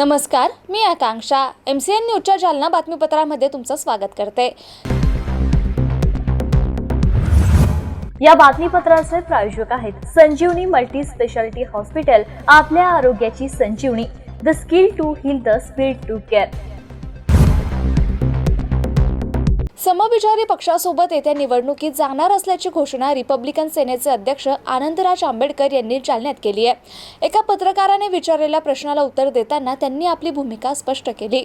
नमस्कार मी Akanksha. M C N न्यूजच्या जालना बातमीपत्रामध्ये तुमचं स्वागत करते. या बातमीपत्राचे प्रायोजक आहेत संजीवनी मल्टी स्पेशालिटी हॉस्पिटल आपल्या आरोग्याची Sanjivani. The skill to heal the speed to care. समविचारी पक्षासोबत येत्या निवडणुकीत जाणार असल्याची घोषणा रिपब्लिकन सेनेचे अध्यक्ष आनंदराज आंबेडकर यांनी जालन्यात केली आहे. एका पत्रकाराने विचारलेल्या प्रश्नाला उत्तर देताना त्यांनी आपली भूमिका स्पष्ट केली.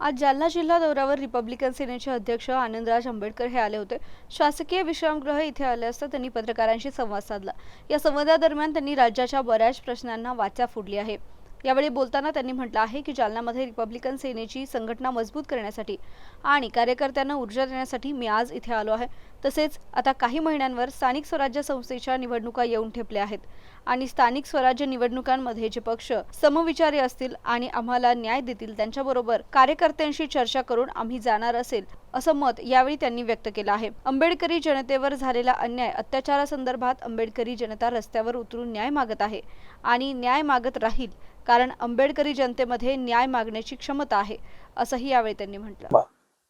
आज जालना जिल्हा दौऱ्यावर रिपब्लिकन सेनेचे अध्यक्ष आनंदराज आंबेडकर हे आले होते. शासकीय विश्रामगृह इथे आले असता त्यांनी पत्रकारांशी संवाद साधला. या संवादादरम्यान त्यांनी राज्याच्या बऱ्याच प्रश्नांना वाचा फोडली आहे. यावेळी बोलताना त्यांनी म्हटलं आहे की जालनामध्ये रिपब्लिकन सेनेची संघटना मजबूत करण्यासाठी आणि कार्यकर्त्यांना ऊर्जा देण्यासाठी मी आज इथे आलो आहे. तसेच आता काही महिन्यांवर स्थानिक स्वराज्य संस्थेच्या निवडणुका येऊन ठेपल्या आहेत आणि स्थानिक स्वराज्य निवडणुकांमध्ये जे पक्ष समविचारी असतील आणि आम्हाला न्याय देतील त्यांच्याबरोबर कार्यकर्त्यांशी चर्चा करून आम्ही जाणार असेल असं मत यावेळी त्यांनी व्यक्त केलं आहे. आंबेडकरी जनतेवर झालेला अन्याय अत्याचारासंदर्भात आंबेडकरी जनता रस्त्यावर उतरून न्याय मागत आहे आणि न्याय मागत राहील कारण आंबेडकरी जनतेमध्ये न्याय मागण्याची क्षमता आहे असंही यावेळी त्यांनी म्हटलं.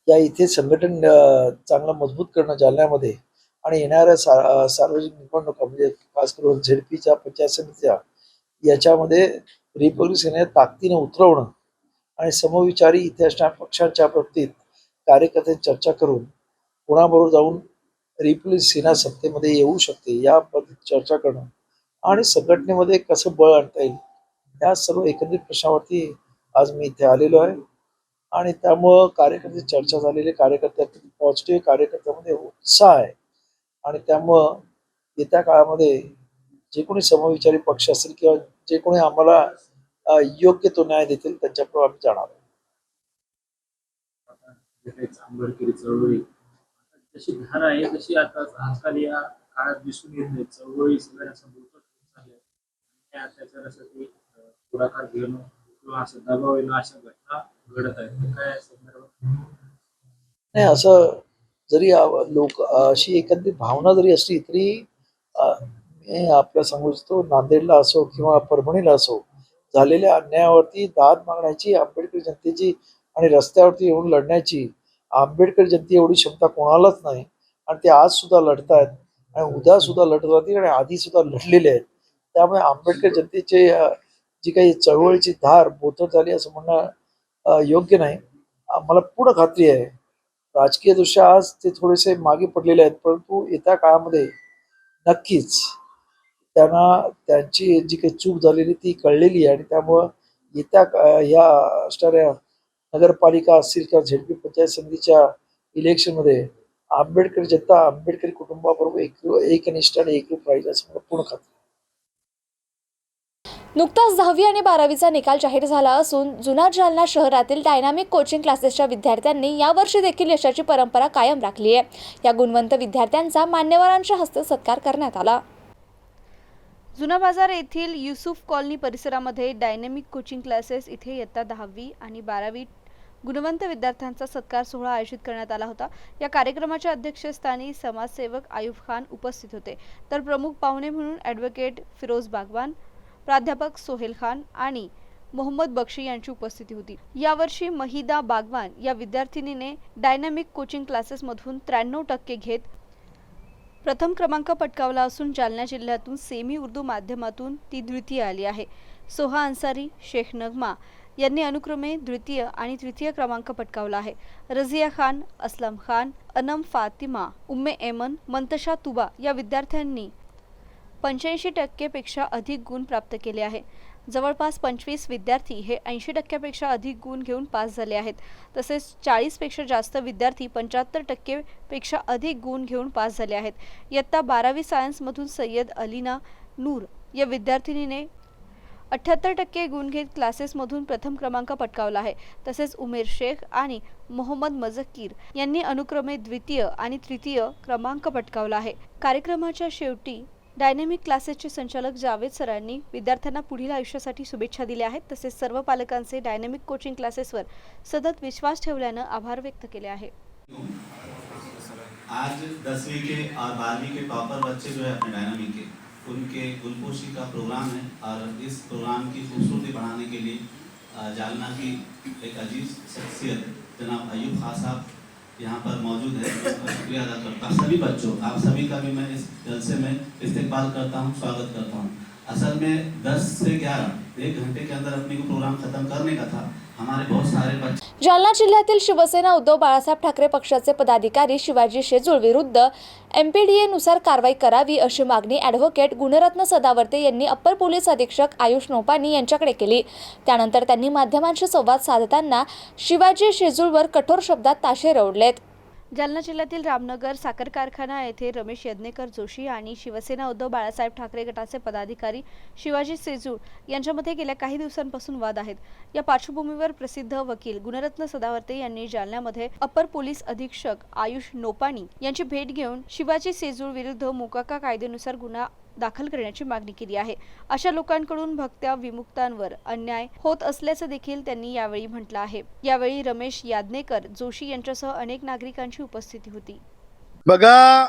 या इथे संघटन चांगलं मजबूत करणं जालन्यामध्ये आणि येणाऱ्या सा सार्वजनिक निवडणुका म्हणजे खास करून झेडपीच्या पंचायत समितीच्या याच्यामध्ये रिपब्लिक सेने ताकदीनं उतरवणं आणि समविचारी इथे असणाऱ्या पक्षांच्या बाबतीत कार्यकर्त्यांची चर्चा करून कोणाबरोबर जाऊन रिपब्लिक सेना सत्तेमध्ये येऊ शकते या पद्धतीत चर्चा करणं आणि संघटनेमध्ये कसं बळ आणता येईल या सर्व एकत्रित प्रश्नावरती आज मी इथे आलेलो आहे. आणि त्यामुळं कार्यकर्ते चर्चा झालेली कार्यकर्त्या पॉझिटिव्ह कार्यकर्त्यामध्ये उत्साह आहे. आणि त्यामुळं येत्या काळामध्ये जे कोणी समविचारी पक्ष असतील किंवा जे कोणी आम्हाला योग्य तो न्याय देतील त्यांच्याकडून आम्ही जाणार आंबेडकरी चळवळी जशी धार आहे तशी आता आजकाल या काळात दिसून येत नाही. चळवळी सगळ्या पुढाकार घेणं किंवा असं दबाव येणं अशा घटना घडत आहेत. काय संदर्भात नाही असं जरी लोक अशी एकंदरीत भावना जरी असली तरी मी आपल्या सांगू इच्छितो नांदेडला असो किंवा परभणीला असो झालेल्या अन्यायावरती दाद मागण्याची आंबेडकर जनतेची आणि रस्त्यावरती येऊन लढण्याची आंबेडकर जनते एवढी क्षमता कोणालाच नाही. आणि ते आज सुद्धा लढतायत आणि उद्या सुद्धा लढत राहतील आणि आधी सुद्धा लढलेले आहेत. त्यामुळे आंबेडकर जनतेचे जी काही चळवळीची धार बोथट झाली असं म्हणणं योग्य नाही. मला पूर्ण खात्री आहे. राजकीय दृष्ट्या आज ते थोडेसे मागे पडलेले आहेत परंतु येत्या काळामध्ये नक्कीच त्यांना त्यांची जी काही चूक झालेली ती कळलेली आहे आणि त्यामुळं येत्या ह्या असणाऱ्या नगरपालिका असतील किंवा झेडपी पंचायत समितीच्या इलेक्शनमध्ये आंबेडकर जनता आंबेडकरी कुटुंबाबरोबर एक एकनिष्ठ आणि एकरूप राहील असं मला पूर्ण खात्री नुकताच दहावी आणि बारावीचा निकाल जाहीर झाला असून जुना जालना शहरातील डायनामिक कोचिंग क्लासेसच्या विद्यार्थ्यांनी यावर्षी देखील यशाची परंपरा कायम राखली आहे. या गुणवंत विद्यार्थ्यांचा मान्यवरांच्या हस्ते सत्कार करण्यात आला. जुना बाजार येथील युसुफ कॉलनी परिसरामध्ये डायनॅमिक कोचिंग क्लासेस इथे इयत्ता दहावी आणि बारावी गुणवंत विद्यार्थ्यांचा सत्कार सोहळा आयोजित करण्यात आला होता. या कार्यक्रमाच्या अध्यक्षस्थानी समाजसेवक आयुब खान उपस्थित होते. तर प्रमुख पाहुणे म्हणून ॲडव्होकेट फिरोज बागवान प्राध्यापक सोहेल खान आणि मोहम्मद बक्षी यांची उपस्थिती होती. यावर्षी महिदा बागवान या विद्यार्थिनीने डायनॅमिक कोचिंग क्लासेसमधून त्र्याण्णव टक्के घेत प्रथम क्रमांक पटकावला असून जालना जिल्ह्यातून सेमी उर्दू माध्यमातून ती द्वितीय आली आहे. सोहा अन्सारी शेख नगमा यांनी अनुक्रमे द्वितीय आणि तृतीय क्रमांक पटकावला आहे. रझिया खान असलम खान अनम फातिमा उम्मे एमन मंतशा तुबा या विद्यार्थ्यांनी पंच्याऐंशी टक्केपेक्षा अधिक गुण प्राप्त केले आहे जवळपास पंचवीस विद्यार्थी हे ऐंशी टक्क्यापेक्षा अधिक गुण घेऊन पास झाले आहेत. तसेच चाळीसपेक्षा जास्त विद्यार्थी पंच्याहत्तर टक्केपेक्षा अधिक गुण घेऊन पास झाले आहेत. इयत्ता बारावी सायन्समधून सय्यद अलीना नूर या विद्यार्थिनीने अठ्ठ्याहत्तर टक्के गुण घेत क्लासेसमधून प्रथम क्रमांक पटकावला आहे. तसेच उमेर शेख आणि मोहम्मद मजकीर यांनी अनुक्रमे द्वितीय आणि तृतीय क्रमांक पटकावला आहे. कार्यक्रमाच्या शेवटी डायनॅमिक क्लासेसचे संचालक जावेद सरांनी विद्यार्थ्यांना पुढील आयुष्यासाठी शुभेच्छा दिल्या आहेत. तसेच सर्व पालकांचे डायनॅमिक कोचिंग क्लासेसवर सतत विश्वास ठेवल्यानं आभार व्यक्त केले आहे. आज दसवीं के और बारहवीं के टॉपर बच्चे जो है अपने डायनामिक के उनके गुलपोशी का प्रोग्राम है और इस प्रोग्राम की खूबसूरती बढ़ाने के लिए जालना की एक अजीज शख्सियत जनाब अयूब खान साहब यहाँ पर मौजूद है। शुक्रिया अदा करता हूँ। सभी बच्चों, आप सभी का भी मैं इस जलसे में इस्तेमाल करता हूँ, स्वागत करता हूँ। असल में 10 से 11 एक घंटे के अंदर अपने को प्रोग्राम खत्म करने का था। जालना जिल्ह्यातील शिवसेना उद्धव बाळासाहेब ठाकरे पक्षाचे पदाधिकारी शिवाजी शेजूळ विरुद्ध एमपीडीएनुसार कारवाई करावी अशी मागणी ॲडव्होकेट गुणरत्न सदावर्ते यांनी अप्पर पोलीस अधीक्षक आयुष नोपानी यांच्याकडे केली. त्यानंतर त्यांनी माध्यमांशी संवाद साधताना शिवाजी शेजूळवर कठोर शब्दात ताशे रवडलेत जालना जिल्ह्यातील रामनगर साखर कारखाना येथे रमेश यज्ञेकर जोशी आणि शिवसेना उद्धव बाळासाहेब ठाकरे गटाचे पदाधिकारी शिवाजी सेजूळ यांच्यामध्ये गेल्या काही दिवसांपासून वाद आहेत. या पार्श्वभूमीवर प्रसिद्ध वकील गुणरत्न सदावर्ते यांनी जालन्यामध्ये अपर पोलीस अधीक्षक आयुष नोपानी यांची भेट घेऊन शिवाजी सेजूळ विरुद्ध मोकाका कायद्यानुसार गुन्हा दाखल करण्याची मागणी केली आहे. अशा लोकांकडून भक्त्या विमुक्तांवर अन्याय होत असल्याचं देखील त्यांनी यावेळी म्हटलं आहे. यावेळी रमेश यादनेकर जोशी यांच्यासह अनेक नागरिकांची उपस्थिती होती. बघा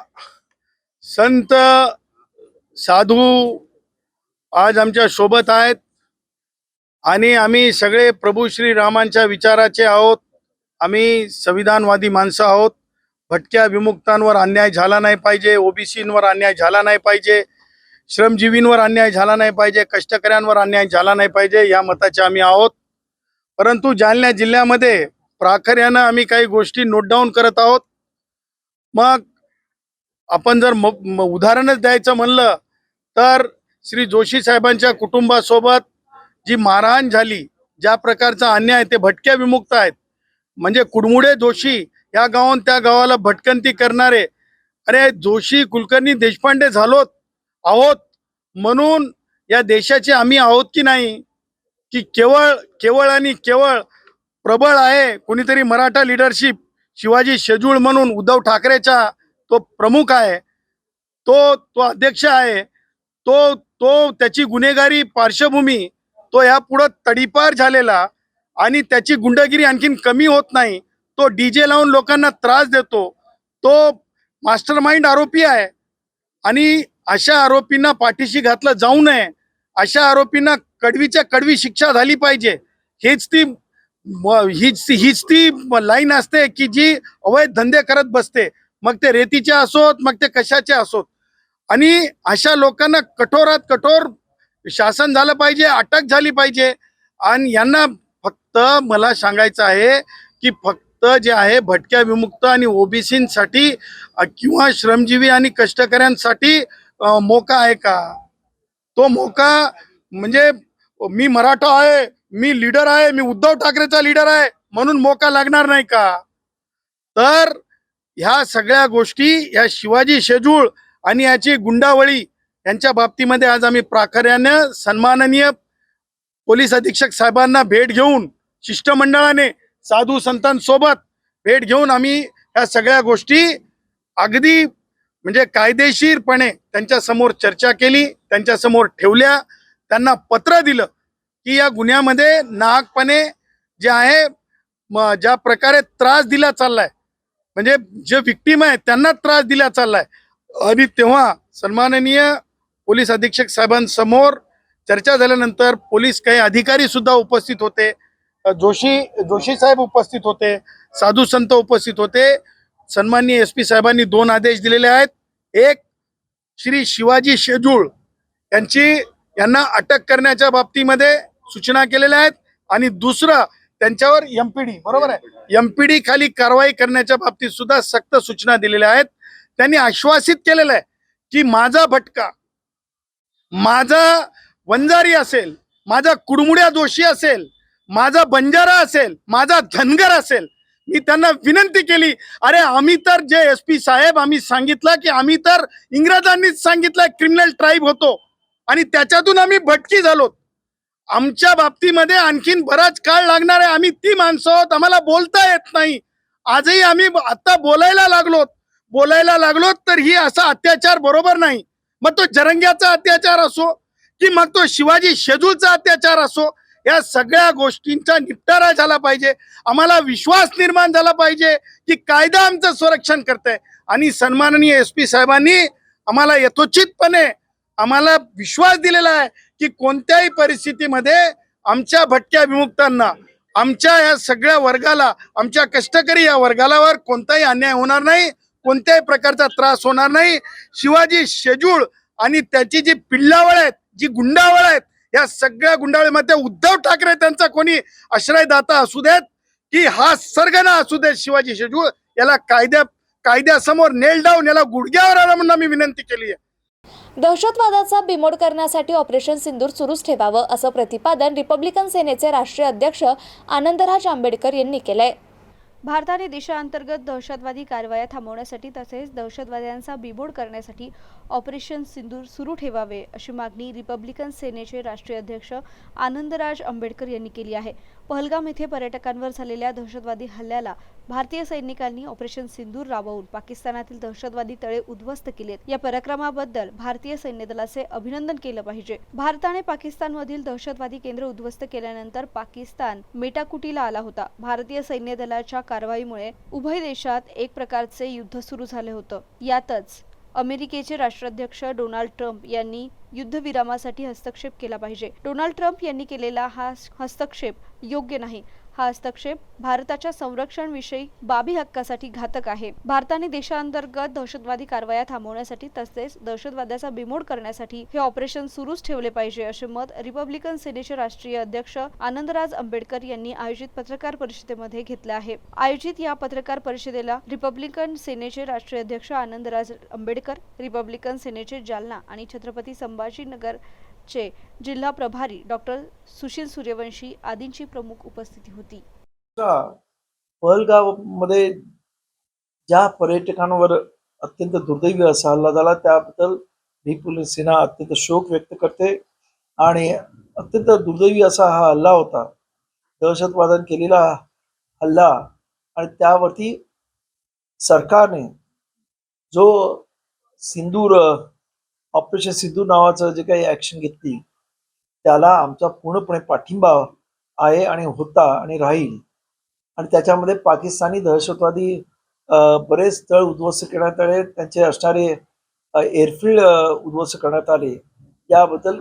संत साधू आज आमच्यासोबत आहेत आणि आम्ही सगळे प्रभू श्री रामांच्या विचाराचे आहोत. आम्ही संविधानवादी माणसं आहोत. भटक्या विमुक्तांवर अन्याय झाला नाही पाहिजे ओबीसींवर अन्याय झाला नाही पाहिजे. श्रमजीवींवर अन्याय झाला नाही पाहिजे कष्टकऱ्यांवर अन्याय झाला नाही पाहिजे या मताचे आम्ही आहोत. परंतु जालना जिल्ह्यामध्ये प्राखर्यानं आम्ही काही गोष्टी नोट डाऊन करत आहोत. मग आपण जर म उदाहरणच द्यायचं म्हणलं तर श्री जोशी साहेबांच्या कुटुंबासोबत जी मारहाण झाली ज्या प्रकारचा अन्याय ते भटक्या विमुक्त आहेत. म्हणजे कुडमुडे जोशी या गावाहून त्या गावाला भटकंती करणारे. अरे जोशी कुलकर्णी देशपांडे झालोत. आहोत म्हणून या देशाचे आम्ही आहोत की नाही की केवळ केवळ आणि केवळ प्रबळ आहे कोणीतरी मराठा लिडरशिप शिवाजी शेजूळ म्हणून उद्धव ठाकरेचा तो प्रमुख आहे तो तो अध्यक्ष आहे तो तो त्याची गुन्हेगारी पार्श्वभूमी तो यापुढं तडीपार झालेला आणि त्याची गुंडगिरी आणखीन कमी होत नाही तो डीजे लावून लोकांना त्रास देतो तो मास्टर माइंड आरोपी आहे आणि अशा आरोपींना पाठीशी घातलं जाऊ नये. अशा आरोपींना कडवीच्या कडवी शिक्षा झाली पाहिजे. हेच ती हीच हीच ती लाईन असते की जी अवैध धंदे करत बसते. मग ते रेतीचे असोत मग ते कशाचे असोत. आणि अशा लोकांना कठोरात कठोर शासन झालं पाहिजे अटक झाली पाहिजे. आणि यांना फक्त मला सांगायचं आहे की फक्त जे आहे भटक्या विमुक्त आणि ओबीसीसाठी किंवा श्रमजीवी आणि कष्टकऱ्यांसाठी मोका आहे का? तो मोका म्हणजे मी मराठा आहे मी लीडर आहे मी उद्धव ठाकरेचा लीडर आहे म्हणून मोका लागणार नाही का? तर ह्या सगळ्या गोष्टी या शिवाजी शेजूळ आणि याची गुंडावळी यांच्या बाबतीमध्ये आज आम्ही प्राखर्यानं सन्माननीय पोलीस अधीक्षक साहेबांना भेट घेऊन शिष्टमंडळाने साधू संतांसोबत भेट घेऊन आम्ही ह्या सगळ्या गोष्टी अगदी म्हणजे कायदेशीरपणे त्यांच्यासमोर चर्चा केली त्यांच्यासमोर ठेवल्या त्यांना पत्र दिलं की या गुन्ह्यामध्ये नाहकपणे जे आहे ज्या प्रकारे त्रास दिला चाललाय म्हणजे जे विक्टीम आहे त्यांना त्रास दिला चाललाय. आणि तेव्हा सन्माननीय पोलीस अधीक्षक साहेबांसमोर चर्चा झाल्यानंतर पोलीस काही अधिकारी सुद्धा उपस्थित होते. जोशी जोशी साहेब उपस्थित होते साधू संत उपस्थित होते. सन्माननीय एस पी साहेबांनी दोन आदेश दिलेले आहेत. एक श्री शिवाजी शेजूळ यांची यांना अटक करण्याच्या बाबतीमध्ये सूचना केलेल्या आहेत. आणि दुसरं त्यांच्यावर एमपीडी बरोबर आहे? एमपीडी खाली कारवाई करण्याच्या बाबतीत सुद्धा सक्त सूचना दिलेल्या आहेत. त्यांनी आश्वासित केलेलं आहे की माझा भटका माझा वंजारी असेल माझा कुडमुड्या दोषी असेल माझा बंजारा असेल माझा धनगर असेल मी त्यांना विनंती केली अरे आम्ही तर जे एस पी साहेब आम्ही सांगितलं की आम्ही तर इंग्रजांनीच सांगितलं क्रिमिनल ट्राईब होतो. आणि त्याच्यातून आम्ही भटकी झालो. आमच्या बाबतीमध्ये आणखीन बराच काळ लागणार आहे. आम्ही ती माणसं आहोत आम्हाला बोलता येत नाही. आजही आम्ही आता बोलायला लागलो बोलायला लागलो तर ही असा अत्याचार बरोबर नाही. मग तो जरंग्याचा अत्याचार असो की मग तो शिवाजी शेजूलचा अत्याचार असो या सगळ्या गोष्टींचा निपटारा झाला पाहिजे. आम्हाला विश्वास निर्माण झाला पाहिजे की कायदा आमचं संरक्षण करतंय. आणि सन्माननीय एस पी साहेबांनी आम्हाला यथोचितपणे आम्हाला विश्वास दिलेला आहे की कोणत्याही परिस्थितीमध्ये आमच्या भटक्या विमुक्तांना आमच्या या सगळ्या वर्गाला आमच्या कष्टकरी या वर्गालावर कोणताही अन्याय होणार नाही कोणत्याही प्रकारचा त्रास होणार नाही. शिवाजी शेजूळ आणि त्याची जी पिल्लावळ आहेत जी गुंडावळ आहेत या सगळ्या गुंडावळीमध्ये उद्धव ठाकरे त्यांचा कोणी आश्रयदाता असू देत की हा सर्गना असू देत शिवाजी शेजूळ याला कायद्या कायद्यासमोर नेल डाऊन याला गुडघ्यावर आणा म्हणून मी विनंती केली आहे. दहशतवादाचा बिमोड करण्यासाठी ऑपरेशन सिंदूर सुरूच ठेवावं असं प्रतिपादन रिपब्लिकन सेनेचे राष्ट्रीय अध्यक्ष आनंदराज आंबेडकर यांनी केलंय. भारताने देशाअंतर्गत दहशतवादी कारवाया थांबवण्यासाठी तसेच दहशतवाद्यांचा बिमोड करण्यासाठी ऑपरेशन सिंदूर सुरू ठेवावे अशी मागणी रिपब्लिकन सेनेचे राष्ट्रीय अध्यक्ष आनंदराज आंबेडकर यांनी केली आहे. पहलगाम येथे पर्यटकांवर झालेल्या दहशतवादी हल्ल्याला भारतीय सैनिकांनी ऑपरेशन सिंदूर राबवून पाकिस्तानातील दहशतवादी तळे उद्ध्वस्त केलेत. या पराक्रमाबद्दल भारतीय सैन्य दलाचे अभिनंदन केलं पाहिजे. भारताने पाकिस्तानमधील दहशतवादी केंद्र उद्ध्वस्त केल्यानंतर पाकिस्तान मेटाकुटीला आला होता. भारतीय सैन्य दलाच्या कारवाईमुळे उभय देशात एक प्रकारचे युद्ध सुरू झाले होतं. यातच अमेरिकेचे राष्ट्राध्यक्ष डोनाल्ड ट्रम्प यांनी युद्धविरामासाठी हस्तक्षेप केला पाहिजे. डोनाल्ड ट्रम्प यांनी केलेला हा हस्तक्षेप योग्य नाही. हा हस्तक्षेप भारताच्या संरक्षणविषयी बाबी हक्कासाठी घातक आहे. भारताने देशांतर्गत दहशतवादी कारवाया थांबवण्यासाठी तसेच दहशतवाद्याचा बिमोड करण्यासाठी हे ऑपरेशन सुरूच ठेवले पाहिजे असे मत रिपब्लिकन सेनेचे राष्ट्रीय अध्यक्ष आनंदराज आंबेडकर यांनी आयोजित पत्रकार परिषदेमध्ये घेतले आहे. आयोजित या पत्रकार परिषदेला रिपब्लिकन सेनेचे राष्ट्रीय अध्यक्ष आनंदराज आंबेडकर रिपब्लिकन सेनेचे जालना आणि छत्रपती संभाजीनगर चे जिल्हा प्रभारी डॉक्टर सुशील सूर्यवंशी आदींची प्रमुख उपस्थिती होती. पहलगावमध्ये ज्या पर्यटकांवर अत्यंत दुर्दैवी असा हल्ला झाला त्याबद्दल रिपब्लिकन सेना अत्यंत शोक व्यक्त करते आणि अत्यंत दुर्दैवी असा हा हल्ला होता. दहशतवादाने केलेला हल्ला आणि त्यावरती सरकारने जो सिंदूर ऑपरेशन सिंधू नावाचं जे काही ऍक्शन घेतली त्याला आमचा पूर्णपणे पाठिंबा आहे आणि होता आणि राहील. आणि त्याच्यामध्ये पाकिस्तानी दहशतवादी बरेच स्थळ उद्ध्वस्त करण्यात आले. त्यांचे असणारे एअरफील्ड उद्ध्वस्त करण्यात आले. याबद्दल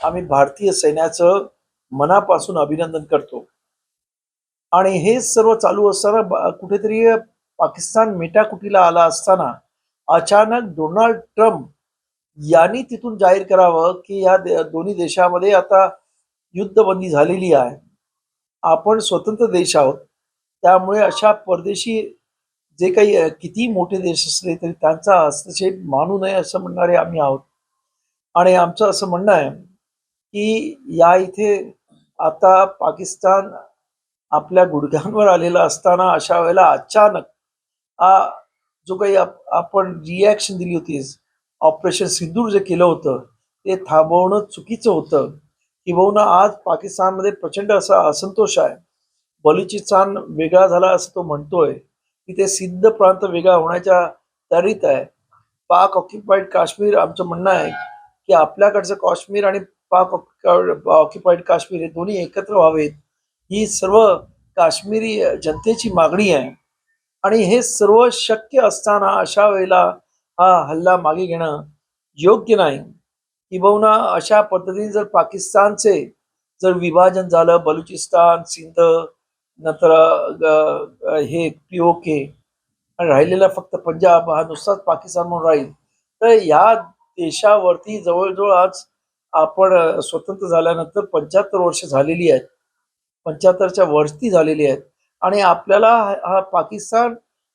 आम्ही भारतीय सैन्याचं मनापासून अभिनंदन करतो. आणि हे सर्व चालू असताना कुठेतरी पाकिस्तान मेटाकुटीला आला असताना अचानक डोनाल्ड ट्रम्प यांनी तिथून जाहीर करावं की या दे- दोन्ही देशामध्ये आता युद्धबंदी झालेली आहे. आपण स्वतंत्र देश आहोत. त्यामुळे अशा परदेशी जे काही किती मोठे देश असले तरी त्यांचा हस्तक्षेप मानू नये असं म्हणणारे आम्ही आहोत. आणि आमचं असं म्हणणं आहे की या इथे आता पाकिस्तान आपल्या गुडघ्यांवर आलेला असताना अशा वेळेला अचानक हा जो काही आप- आपण रिॲक्शन दिली होती ऑपरेशन सिंदूर जे केलं होतं ते थांबवणं चुकीचं होतं. किंबहुना आज पाकिस्तानमध्ये प्रचंड असा असंतोष आहे. बलुचिस्तान वेगळा झाला असं तो म्हणतोय. की ते सिद्ध प्रांत वेगळा होण्याच्या तयारीत आहे. पाक ऑक्युपाईड काश्मीर आमचं म्हणणं आहे की आपल्याकडचं काश्मीर आणि पाक ऑक्युपाईड काश्मीर हे दोन्ही एकत्र व्हावेत. ही सर्व काश्मीरी जनतेची मागणी आहे. आणि हे सर्व शक्य असताना अशा वेळेला हा हल्ला मागे घेणं योग्य नाही. किंबहुना अशा पद्धतीने जर पाकिस्तानचे जर विभाजन झालं बलुचिस्तान सिंध नंतर हे पी ओ के राहिलेला फक्त पंजाब हा नुसताच पाकिस्तान म्हणून राहील तर या देशावरती जवळजवळ आज आपण स्वतंत्र झाल्यानंतर पंच्याहत्तर वर्ष झालेली आहेत. पंच्याहत्तरच्या वरती झालेली आहेत. आणि आपल्याला हा- पाकिस्तान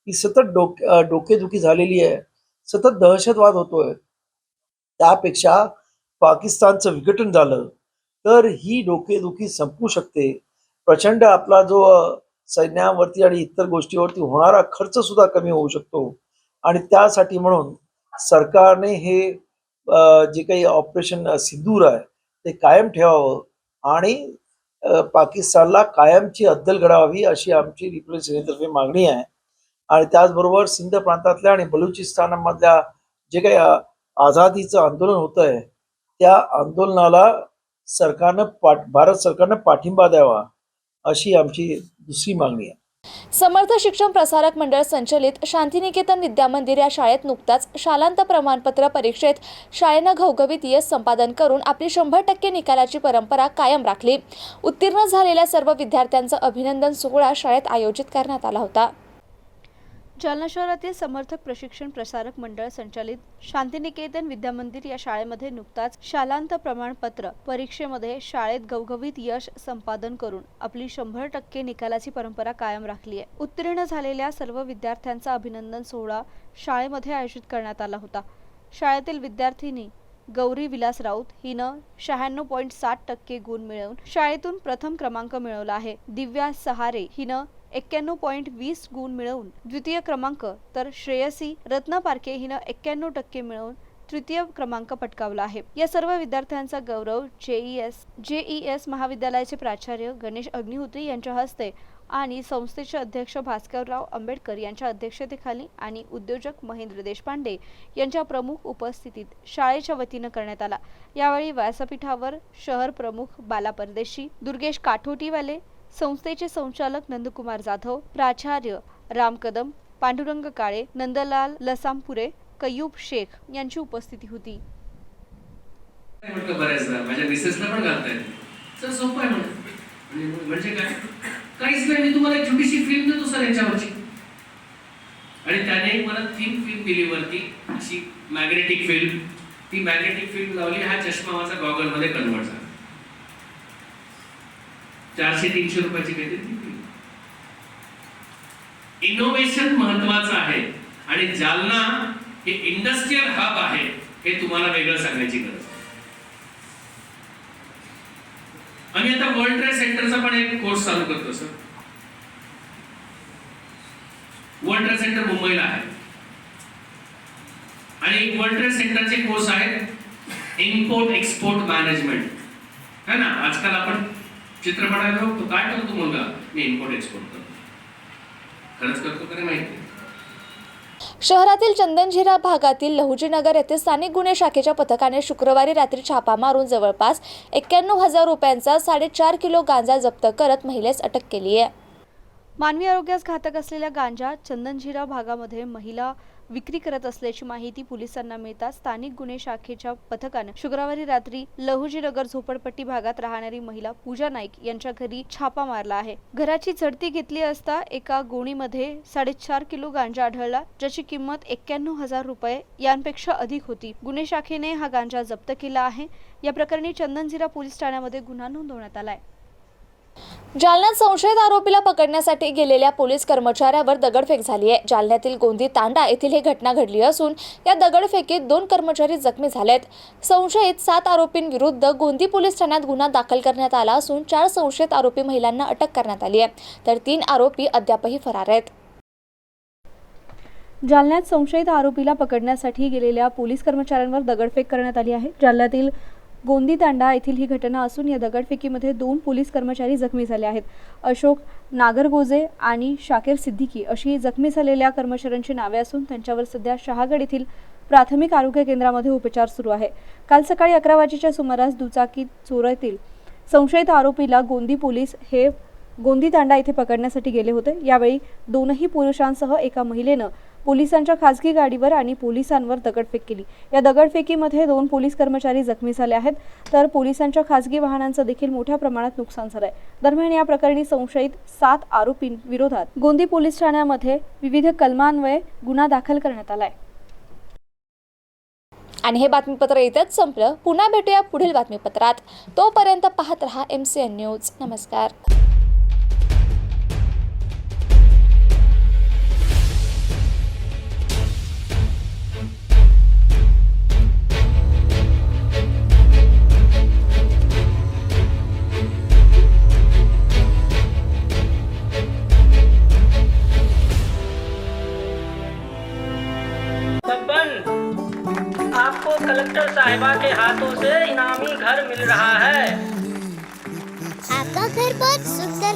ही सतत डोके डोकेदुखी झालेली आहे. सतत दहशतवाद होतोय. त्यापेक्षा पाकिस्तानचं विघटन झालं तर ही डोकेदुखी संपू शकते. प्रचंड आपला जो सैन्यावरती आणि इतर गोष्टीवरती होणारा खर्च सुद्धा कमी होऊ शकतो. आणि त्यासाठी म्हणून सरकारने हे जे काही ऑपरेशन सिंदूर आहे ते कायम ठेवावं आणि पाकिस्तानला कायमची अद्दल घडावी अशी आमची रिपब्लिक मागणी आहे. आणि त्याचबरोबर सिंध प्रांतातल्या आणि बलुचिस्तानमधल्या जे काही आझादीचं आंदोलन होत आहे त्या आंदोलनाला सरकारनं पाठ भारत सरकारनं पाठिंबा द्यावा अशी आमची दुसरी मागणी आहे. समर्थ शिक्षण प्रसारक मंडळ संचलित शांतिनिकेतन विद्यामंदिर या शाळेत नुकताच शालांत प्रमाणपत्र परीक्षेत शाळेनं घवघवीत यश संपादन करून आपली शंभर टक्के निकालाची परंपरा कायम राखली. उत्तीर्ण झालेल्या सर्व विद्यार्थ्यांचा अभिनंदन सोहळा शाळेत आयोजित करण्यात आला होता. जालना शहरातील समर्थक प्रशिक्षण प्रसारक मंडळ संचालित शांतिनिकेतन विद्यामंदिर या शाळेमध्ये नुकताच शालांत प्रमाणपत्र परीक्षेमध्ये शाळेत गवगवीत यश संपादन करून आपली शंभर टक्के निकालाची परंपरा कायम राखली आहे. उत्तीर्ण झालेल्या सर्व विद्यार्थ्यांचा अभिनंदन सोहळा शाळेमध्ये आयोजित करण्यात आला होता. शाळेतील विद्यार्थिनी गौरी विलास राऊत हिनं शहाण्णव पॉईंट साठ टक्के गुण मिळवून शाळेतून प्रथम क्रमांक मिळवला आहे. दिव्या सहारे हिनं एक्क्याण्णव पॉईंट वीस गुण मिळवून द्वितीय क्रमांक तर श्रेयसी रत्ना पारखे हिनं एक्क्याण्णव टक्के मिळवून तृतीय क्रमांक पटकावला आहे. या सर्व विद्यार्थ्यांचा गौरव J E S J E S महाविद्यालयाचे प्राचार्य गणेश अग्निहोत्री यांच्या हस्ते आणि संस्थेचे अध्यक्ष भास्करराव आंबेडकर यांच्या अध्यक्षतेखाली आणि उद्योजक महेंद्र देशपांडे यांच्या प्रमुख उपस्थितीत शाळेच्या वतीनं करण्यात आला. यावेळी व्यासपीठावर शहर प्रमुख बाला परदेशी दुर्गेश काठोटीवाले संस्थेचे संचालक नंदकुमार जाधव प्राचार्य राम कदम पांडुरंग काळे नंदलाल लसामपुरे कयूब शेख यांची उपस्थिती होती. माझ्या मिसेसला पण सर सोपं आहे म्हणजे म्हणजे काय? काहीच नाही मी तुम्हाला एक छोटीशी फिल्म देतो सर याच्यावरची. आणि त्याने एक मला थीम फिल्म दिली वरती अशी मॅग्नेटिक फिल्म ती मॅग्नेटिक फिल्म लावली हा चष्मा माझा गॉगलमध्ये कन्वर्ट झाला. चारशे तीनशे रुपयाची काहीतरी इनोव्हेशन महत्वाचं आहे. आणि जालना हे इंडस्ट्रीयल हब आहे हे तुम्हाला वेगळं सांगायची गरज आम्ही आता वर्ल्ड ट्रेड सेंटरचा पण एक कोर्स चालू करतो सर वर्ल्ड ट्रेड सेंटर मुंबईला आहे. आणि वर्ल्ड ट्रेड सेंटरचे कोर्स आहेत इम्पोर्ट एक्सपोर्ट मॅनेजमेंट है ना? आजकाल आपण चित्रपटात बघतो काय करतो तो मुलगा? मी इम्पोर्ट एक्सपोर्ट करतो. खरंच करतो का नाही माहिती. शहरातील चंदनझिरा भागातील लहुजीनगर येथे स्थानिक गुन्हे शाखेच्या पथकाने शुक्रवारी रात्री छापा मारून जवळपास एक्क्याण्णव हजार रुपयांचा साडेचार किलो गांजा जप्त करत महिलेस अटक केली आहे. मानवी आरोग्यास घातक असलेल्या गांजा चंदनझिरा भागामध्ये महिला विक्री करत असल्याची माहिती पोलिसांना मिळताच स्थानिक गुन्हे शाखेच्या पथकानं शुक्रवारी रात्री लहुजीनगर झोपडपट्टी भागात राहणारी महिला पूजा नाईक यांच्या घरी छापा मारला आहे. घराची झडती घेतली असता एका गोणीमध्ये साडेचार किलो गांजा आढळला ज्याची किंमत एक्क्याण्णव हजार रुपये यांपेक्षा अधिक होती. गुन्हे शाखेने हा गांजा जप्त केला आहे. या प्रकरणी चंदनझिरा पोलीस ठाण्यामध्ये गुन्हा नोंदवण्यात आलाय. जालन्यात संशयित आरोपीला पकडण्यासाठी गेलेल्या पोलीस कर्मचाऱ्यावर दगडफेक झाली आहे. जालन्यातील गोंदी तांडा येथील ही घटना घडली असून या दगडफेकीत दोन कर्मचारी जखमी झालेत. संशयित सात आरोपींविरुद्ध गोंदी पोलीस ठाण्यात गुन्हा दाखल करण्यात आला असून चार संशयित आरोपी महिलांना अटक करण्यात आली आहे. तर तीन आरोपी अद्यापही फरार आहेत. जालन्यात संशयित आरोपीला पकडण्यासाठी गेलेल्या पोलीस कर्मचाऱ्यांवर दगडफेक करण्यात आली आहे. जालन्यातील गोंदी तांडा येथील ही घटना असून या दगडफेकीमध्ये दोन पोलीस कर्मचारी जखमी झाले आहेत. अशोक नागरगोजे आणि शाकेर सिद्दीकी अशी जखमी झालेल्या कर्मचाऱ्यांची नावे असून त्यांच्यावर सध्या शहागड येथील प्राथमिक आरोग्य केंद्रामध्ये उपचार सुरू आहे. काल सकाळी अकरा वाजेच्या सुमारास दुचाकी चोरातील संशयित आरोपीला गोंदी पोलीस हे गोंदी तांडा येथे पकडण्यासाठी गेले होते. यावेळी दोनही पुरुषांसह एका महिलेनं पोलिसांच्या खासगी गाडीवर आणि पोलिसांवर दगडफेक केली. या दगडफेकीमध्ये दोन पोलीस कर्मचारी जखमी झाले आहेत. तर पोलिसांच्या खासगी वाहनांचं देखील मोठ्या प्रमाणात नुकसान झालंय. दरम्यान या प्रकरणी संशयित सात आरोपींविरोधात गोंदी पोलीस ठाण्यामध्ये विविध कलमान्वये गुन्हा दाखल करण्यात आलाय. आणि हे बातमीपत्र इथंच संपलं. पुन्हा भेटूया पुढील बातमीपत्रात. तोपर्यंत पाहत रहा एम सी एन न्यूज नमस्कार.